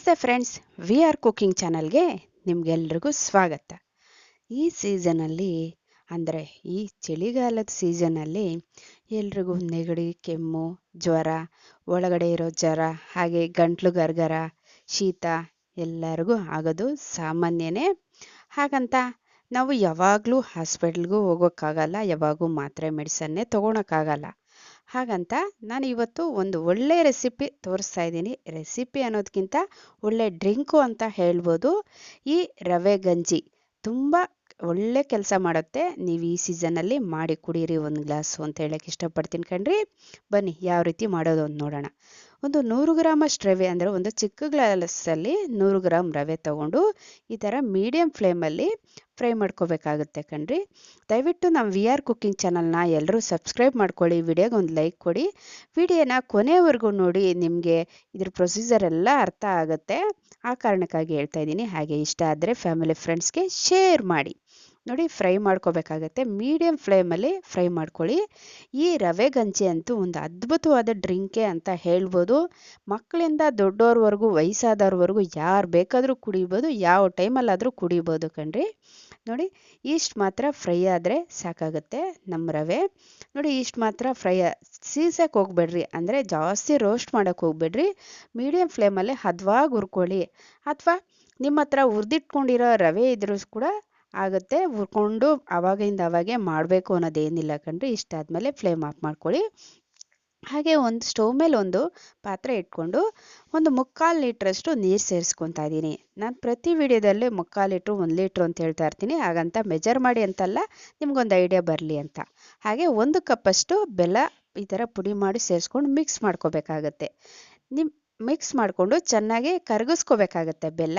ನಮಸ್ತೆ friends, we are cooking ಚಾನಲ್ಗೆ ನಿಮಗೆಲ್ರಿಗೂ ಸ್ವಾಗತ. ಈ ಸೀಸನಲ್ಲಿ, ಅಂದರೆ ಈ ಚಳಿಗಾಲದ ಸೀಸನಲ್ಲಿ ಎಲ್ರಿಗೂ ನೆಗಡಿ, ಕೆಮ್ಮು, ಜ್ವರ, ಒಳಗಡೆ ಇರೋ ಜ್ವರ, ಹಾಗೆ ಗಂಟ್ಲು ಗರ್ಗರ, ಶೀತ ಎಲ್ಲರಿಗೂ ಆಗೋದು ಸಾಮಾನ್ಯನೇ. ಹಾಗಂತ ನಾವು ಯಾವಾಗಲೂ ಹಾಸ್ಪಿಟ್ಲ್ಗೂ ಹೋಗೋಕ್ಕಾಗಲ್ಲ, ಯಾವಾಗೂ ಮಾತ್ರೆ ಮೆಡಿಸನ್ನೇ ತೊಗೊಳಕ್ಕಾಗಲ್ಲ. ಹಾಗಂತ ನಾನು ಇವತ್ತು ಒಂದು ಒಳ್ಳೆ ರೆಸಿಪಿ ತೋರಿಸ್ತಾ ಇದ್ದೀನಿ. ರೆಸಿಪಿ ಅನ್ನೋದಕ್ಕಿಂತ ಒಳ್ಳೆ ಡ್ರಿಂಕು ಅಂತ ಹೇಳ್ಬೋದು. ಈ ರವೆ ಗಂಜಿ ತುಂಬ ಒಳ್ಳೆ ಕೆಲಸ ಮಾಡುತ್ತೆ. ನೀವು ಈ ಸೀಸನಲ್ಲಿ ಮಾಡಿ ಕುಡೀರಿ ಒಂದು ಗ್ಲಾಸು ಅಂತ ಹೇಳಕ್ಕೆ ಇಷ್ಟಪಡ್ತೀನಿ ಕಣ್ರಿ. ಬನ್ನಿ, ಯಾವ ರೀತಿ ಮಾಡೋದು ಅಂತ ನೋಡೋಣ. ಒಂದು ನೂರು ಗ್ರಾಮಷ್ಟು ರವೆ ಅಂದರೆ ಒಂದು ಚಿಕ್ಕ ಗ್ಲಾಸಲ್ಲಿ ನೂರು ಗ್ರಾಮ್ ರವೆ ತಗೊಂಡು ಈ ಥರ ಮೀಡಿಯಮ್ ಫ್ಲೇಮಲ್ಲಿ ಫ್ರೈ ಮಾಡ್ಕೋಬೇಕಾಗುತ್ತೆ ಕಣ್ರಿ. ದಯವಿಟ್ಟು ನಮ್ಮ ವಿ ಆರ್ ಕುಕ್ಕಿಂಗ್ ಚಾನಲ್ನ ಎಲ್ಲರೂ ಸಬ್ಸ್ಕ್ರೈಬ್ ಮಾಡ್ಕೊಳ್ಳಿ, ವಿಡಿಯೋಗೆ ಒಂದು ಲೈಕ್ ಕೊಡಿ. ವಿಡಿಯೋನ ಕೊನೆವರೆಗೂ ನೋಡಿ, ನಿಮಗೆ ಇದ್ರ ಪ್ರೊಸೀಜರ್ ಎಲ್ಲ ಅರ್ಥ ಆಗುತ್ತೆ. ಆ ಕಾರಣಕ್ಕಾಗಿ ಹೇಳ್ತಾ ಇದ್ದೀನಿ. ಹಾಗೆ ಇಷ್ಟ ಆದರೆ ಫ್ಯಾಮಿಲಿ ಫ್ರೆಂಡ್ಸ್ಗೆ ಶೇರ್ ಮಾಡಿ. ನೋಡಿ ಫ್ರೈ ಮಾಡ್ಕೋಬೇಕಾಗತ್ತೆ. ಮೀಡಿಯಮ್ ಫ್ಲೇಮಲ್ಲಿ ಫ್ರೈ ಮಾಡ್ಕೊಳ್ಳಿ. ಈ ರವೆ ಗಂಜಿ ಅಂತೂ ಒಂದು ಅದ್ಭುತವಾದ ಡ್ರಿಂಕೆ ಅಂತ ಹೇಳ್ಬೋದು. ಮಕ್ಕಳಿಂದ ದೊಡ್ಡೋರ್ವರೆಗೂ, ವಯಸ್ಸಾದವ್ರವರೆಗೂ ಯಾರು ಬೇಕಾದರೂ ಕುಡಿಬೋದು, ಯಾವ ಟೈಮಲ್ಲಾದರೂ ಕುಡಿಬೋದು ಕಣ್ರಿ. ನೋಡಿ ಇಷ್ಟು ಮಾತ್ರ ಫ್ರೈ ಆದರೆ ಸಾಕಾಗುತ್ತೆ ನಮ್ಮ ರವೆ. ನೋಡಿ ಇಷ್ಟು ಮಾತ್ರ ಫ್ರೈ ಸೀಸಕ್ಕೆ ಹೋಗ್ಬೇಡ್ರಿ. ಅಂದರೆ ಜಾಸ್ತಿ ರೋಸ್ಟ್ ಮಾಡೋಕ್ಕೆ ಹೋಗ್ಬೇಡ್ರಿ. ಮೀಡಿಯಮ್ ಫ್ಲೇಮಲ್ಲಿ ಹದವಾಗಿ ಹುರ್ಕೊಳ್ಳಿ. ಅಥವಾ ನಿಮ್ಮ ಹತ್ರ ಹುರಿದಿಟ್ಕೊಂಡಿರೋ ರವೆ ಇದ್ರೂ ಕೂಡ ಆಗುತ್ತೆ. ಹುರ್ಕೊಂಡು ಅವಾಗಿಂದ ಅವಾಗೆ ಮಾಡಬೇಕು ಅನ್ನೋದೇನಿಲ್ಲ ಕಣ್ರಿ. ಇಷ್ಟಾದಮೇಲೆ ಫ್ಲೇಮ್ ಆಫ್ ಮಾಡ್ಕೊಳ್ಳಿ. ಹಾಗೆ ಒಂದು ಸ್ಟವ್ ಮೇಲೆ ಒಂದು ಪಾತ್ರೆ ಇಟ್ಕೊಂಡು ಒಂದು ಮುಕ್ಕಾಲು ಲೀಟ್ರಷ್ಟು ನೀರು ಸೇರಿಸ್ಕೊತಾ ಇದ್ದೀನಿ. ನಾನು ಪ್ರತಿ ವಿಡಿಯೋದಲ್ಲೇ ಮುಕ್ಕಾಲು ಲೀಟ್ರು, ಒಂದು ಲೀಟ್ರು ಅಂತ ಹೇಳ್ತಾ ಇರ್ತೀನಿ. ಹಾಗಂತ ಮೆಜರ್ ಮಾಡಿ ಅಂತಲ್ಲ ನಿಮ್ಗೊಂದು ಐಡಿಯಾ ಬರಲಿ ಅಂತ. ಹಾಗೆ ಒಂದು ಕಪ್ಪಷ್ಟು ಬೆಲ್ಲ ಈ ಥರ ಪುಡಿ ಮಾಡಿ ಸೇರಿಸ್ಕೊಂಡು ಮಿಕ್ಸ್ ಮಾಡ್ಕೋಬೇಕಾಗತ್ತೆ. ನಿಮ್ಮ ಮಿಕ್ಸ್ ಮಾಡಿಕೊಂಡು ಚೆನ್ನಾಗಿ ಕರಗಿಸ್ಕೋಬೇಕಾಗತ್ತೆ ಬೆಲ್ಲ.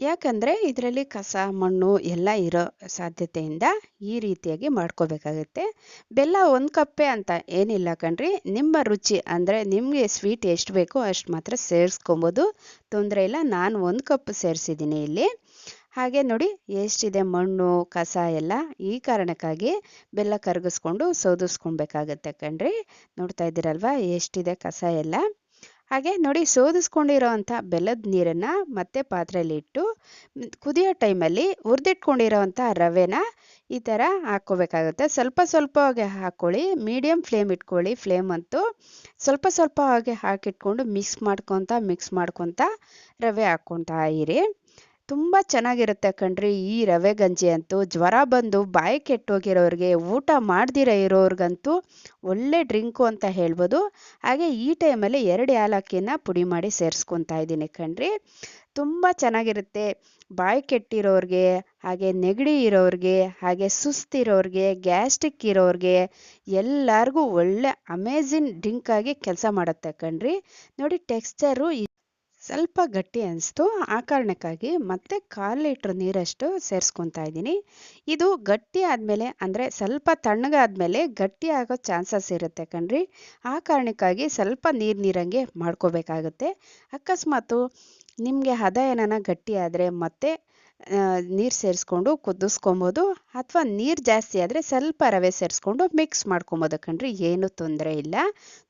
ಯಾಕಂದರೆ ಇದರಲ್ಲಿ ಕಸ, ಮಣ್ಣು ಎಲ್ಲ ಇರೋ ಸಾಧ್ಯತೆಯಿಂದ ಈ ರೀತಿಯಾಗಿ ಮಾಡ್ಕೋಬೇಕಾಗುತ್ತೆ. ಬೆಲ್ಲ ಒಂದು ಕಪ್ಪೆ ಅಂತ ಏನಿಲ್ಲ ಕಣ್ರಿ. ನಿಮ್ಮ ರುಚಿ ಅಂದರೆ ನಿಮಗೆ ಸ್ವೀಟ್ ಎಷ್ಟು ಬೇಕೋ ಅಷ್ಟು ಮಾತ್ರ ಸೇರಿಸ್ಕೊಬೋದು. ತೊಂದರೆ ಇಲ್ಲ, ನಾನು ಒಂದು ಕಪ್ ಸೇರಿಸಿದ್ದೀನಿ ಇಲ್ಲಿ. ಹಾಗೆ ನೋಡಿ, ಎಷ್ಟಿದೆ ಮಣ್ಣು, ಕಸ ಎಲ್ಲ. ಈ ಕಾರಣಕ್ಕಾಗಿ ಬೆಲ್ಲ ಕರಗಿಸ್ಕೊಂಡು ಸೋದಿಸ್ಕೊಬೇಕಾಗತ್ತೆ ಕಣ್ರಿ. ನೋಡ್ತಾ ಇದ್ದೀರಲ್ವಾ, ಎಷ್ಟಿದೆ ಕಸ ಎಲ್ಲ. ಹಾಗೆ ನೋಡಿ ಸೋದಿಸ್ಕೊಂಡಿರೋ ಬೆಲ್ಲದ ನೀರನ್ನು ಮತ್ತೆ ಪಾತ್ರೆಯಲ್ಲಿ ಇಟ್ಟು ಕುದಿಯೋ ಟೈಮಲ್ಲಿ ಹುರಿದಿಟ್ಕೊಂಡಿರೋ ಅಂಥ ರವೆನ ಈ ಥರ ಹಾಕ್ಕೋಬೇಕಾಗುತ್ತೆ. ಸ್ವಲ್ಪ ಸ್ವಲ್ಪವಾಗಿ ಹಾಕ್ಕೊಳ್ಳಿ ಮೀಡಿಯಮ್ ಫ್ಲೇಮ್ ಇಟ್ಕೊಳ್ಳಿ, ಫ್ಲೇಮ್ ಅಂತೂ ಸ್ವಲ್ಪ ಸ್ವಲ್ಪ ಹಾಗೆ ಹಾಕಿಟ್ಕೊಂಡು ಮಿಕ್ಸ್ ಮಾಡ್ಕೊತ ಮಿಕ್ಸ್ ಮಾಡ್ಕೊತ ರವೆ ಹಾಕ್ಕೊತಾ ಇರಿ. ತುಂಬ ಚೆನ್ನಾಗಿರುತ್ತೆ ಕಣ್ರಿ. ಈ ರವೆ ಗಂಜಿ ಅಂತೂ ಜ್ವರ ಬಂದು ಬಾಯಿ ಕೆಟ್ಟೋಗಿರೋರಿಗೆ ಊಟ ಮಾಡ್ದಿರ ಇರೋರ್ಗಂತೂ ಒಳ್ಳೆ ಡ್ರಿಂಕು ಅಂತ ಹೇಳ್ಬೋದು. ಹಾಗೆ ಈ ಟೈಮಲ್ಲಿ ಎರಡು ಏಲಕ್ಕಿನ ಪುಡಿ ಮಾಡಿ ಸೇರಿಸ್ಕೊತಾ ಇದ್ದೀನಿ ಕಣ್ರಿ. ತುಂಬ ಚೆನ್ನಾಗಿರುತ್ತೆ. ಬಾಯಿ ಕೆಟ್ಟಿರೋರಿಗೆ, ಹಾಗೆ ನೆಗಡಿ ಇರೋರಿಗೆ, ಹಾಗೆ ಸುಸ್ತಿರೋರಿಗೆ ಗ್ಯಾಸ್ಟ್ರಿಕ್ ಇರೋರಿಗೆ ಎಲ್ಲರಿಗೂ ಒಳ್ಳೆ ಅಮೇಝಿಂಗ್ ಡ್ರಿಂಕಾಗಿ ಕೆಲಸ ಮಾಡುತ್ತೆ ಕಣ್ರಿ. ನೋಡಿ, ಟೆಕ್ಸ್ಚರು ಸ್ವಲ್ಪ ಗಟ್ಟಿ ಅನಿಸ್ತು. ಆ ಕಾರಣಕ್ಕಾಗಿ ಮತ್ತೆ ಕಾಲು ಲೀಟ್ರ್ ನೀರಷ್ಟು ಸೇರಿಸ್ಕೊತಾ ಇದ್ದೀನಿ. ಇದು ಗಟ್ಟಿ ಆದಮೇಲೆ ಅಂದರೆ ಸ್ವಲ್ಪ ತಣ್ಣಗಾದಮೇಲೆ ಗಟ್ಟಿ ಆಗೋ ಚಾನ್ಸಸ್ ಇರುತ್ತೆ ಕಣ್ರಿ. ಆ ಕಾರಣಕ್ಕಾಗಿ ಸ್ವಲ್ಪ ನೀರು ನೀರಂಗೆ ಮಾಡ್ಕೋಬೇಕಾಗುತ್ತೆ. ಅಕಸ್ಮಾತು ನಿಮಗೆ ಹದ ಏನಾನ ಗಟ್ಟಿ ಆದರೆ ಮತ್ತೆ ನೀರು ಸೇರಿಸ್ಕೊಂಡು ಕುದಿಸ್ಕೊಬೋದು ಅಥವಾ ನೀರು ಜಾಸ್ತಿ ಆದರೆ ಸ್ವಲ್ಪ ರವೆ ಸೇರಿಸ್ಕೊಂಡು ಮಿಕ್ಸ್ ಮಾಡ್ಕೊಬೋದು ಕಣ್ರಿ, ಏನೂ ತೊಂದರೆ ಇಲ್ಲ.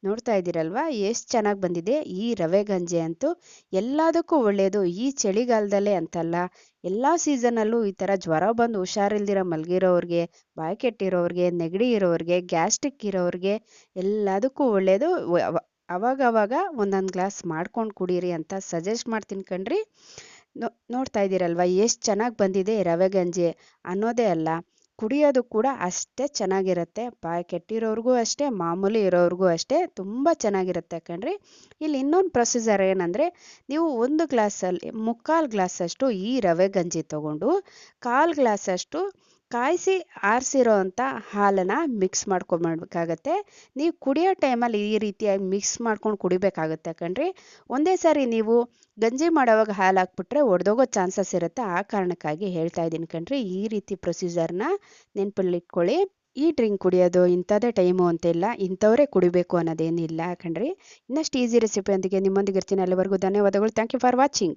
ನೋಡ್ತಾ ಇದ್ದೀರಲ್ವ, ಎಷ್ಟು ಚೆನ್ನಾಗಿ ಬಂದಿದೆ ಈ ರವೆ ಗಂಜಿ ಅಂತೂ. ಎಲ್ಲದಕ್ಕೂ ಒಳ್ಳೆಯದು ಈ ಚಳಿಗಾಲದಲ್ಲೇ ಅಂತಲ್ಲ, ಎಲ್ಲ ಸೀಸನಲ್ಲೂ ಈ ಥರ ಜ್ವರ ಬಂದು ಹುಷಾರಿಲ್ದಿರೋ ಮಲಗಿರೋರಿಗೆ, ಬಾಯಿ ಕೆಟ್ಟಿರೋರಿಗೆ, ನೆಗಡಿ ಇರೋರಿಗೆ, ಗ್ಯಾಸ್ಟ್ರಿಕ್ ಇರೋರಿಗೆ ಎಲ್ಲದಕ್ಕೂ ಒಳ್ಳೆಯದು ಅವಾಗವಾಗ ಒಂದೊಂದು ಗ್ಲಾಸ್ ಮಾಡ್ಕೊಂಡು ಕುಡೀರಿ ಅಂತ ಸಜೆಸ್ಟ್ ಮಾಡ್ತೀನಿ ಕಣ್ರಿ. ನೋ, ನೋಡ್ತಾ ಇದ್ದೀರಲ್ವ? ಎಷ್ಟು ಚೆನ್ನಾಗಿ ಬಂದಿದೆ ರವೆ ಗಂಜಿ ಅನ್ನೋದೇ ಅಲ್ಲ. ಕುಡಿಯೋದು ಕೂಡ ಅಷ್ಟೇ ಚೆನ್ನಾಗಿರುತ್ತೆ. ಬಾಯಿ ಕೆಟ್ಟಿರೋರಿಗೂ ಅಷ್ಟೇ, ಮಾಮೂಲಿ ಇರೋರಿಗೂ ಅಷ್ಟೇ ತುಂಬ ಚೆನ್ನಾಗಿರುತ್ತೆ ಕಣ್ರಿ. ಇಲ್ಲಿ ಇನ್ನೊಂದು ಪ್ರೊಸೀಜರ್ ಏನಂದರೆ, ನೀವು ಒಂದು ಗ್ಲಾಸಲ್ಲಿ ಮುಕ್ಕಾಲು ಗ್ಲಾಸಷ್ಟು ಈ ರವೆ ಗಂಜಿ ತಗೊಂಡು, ಕಾಲು ಗ್ಲಾಸಷ್ಟು ಕಾಯಿಸಿ ಆರಿಸಿರೋ ಅಂಥ ಹಾಲನ್ನು ಮಿಕ್ಸ್ ಮಾಡ್ಕೊಂಡ್ಬೇಕಾಗತ್ತೆ ನೀವು ಕುಡಿಯೋ ಟೈಮಲ್ಲಿ ಈ ರೀತಿಯಾಗಿ ಮಿಕ್ಸ್ ಮಾಡ್ಕೊಂಡು ಕುಡಿಬೇಕಾಗುತ್ತೆ ಕಣ್ರಿ. ಒಂದೇ ಸಾರಿ ನೀವು ಗಂಜಿ ಮಾಡೋವಾಗ ಹಾಲು ಹಾಕ್ಬಿಟ್ರೆ ಒಡೆದೋಗೋ ಚಾನ್ಸಸ್ ಇರುತ್ತೆ. ಆ ಕಾರಣಕ್ಕಾಗಿ ಹೇಳ್ತಾ ಇದ್ದೀನಿ ಕಣ್ರಿ, ಈ ರೀತಿ ಪ್ರೊಸೀಜರ್ನ ನೆನಪಲ್ಲಿಟ್ಕೊಳ್ಳಿ ಈ ಡ್ರಿಂಕ್ ಕುಡಿಯೋದು ಇಂಥದ್ದೇ ಟೈಮು ಅಂತಿಲ್ಲ ಇಂಥವರೇ ಕುಡಿಬೇಕು ಅನ್ನೋದೇನಿಲ್ಲ ಕಣ್ರಿ. ಇನ್ನಷ್ಟು ಈಸಿ ರೆಸಿಪಿಯೊಂದಿಗೆ ನಿಮ್ಮೊಂದಿಗೆ ಇರ್ತೀನಿ. ಅಲ್ಲಿವರೆಗೂ ಧನ್ಯವಾದಗಳು. Thank you for watching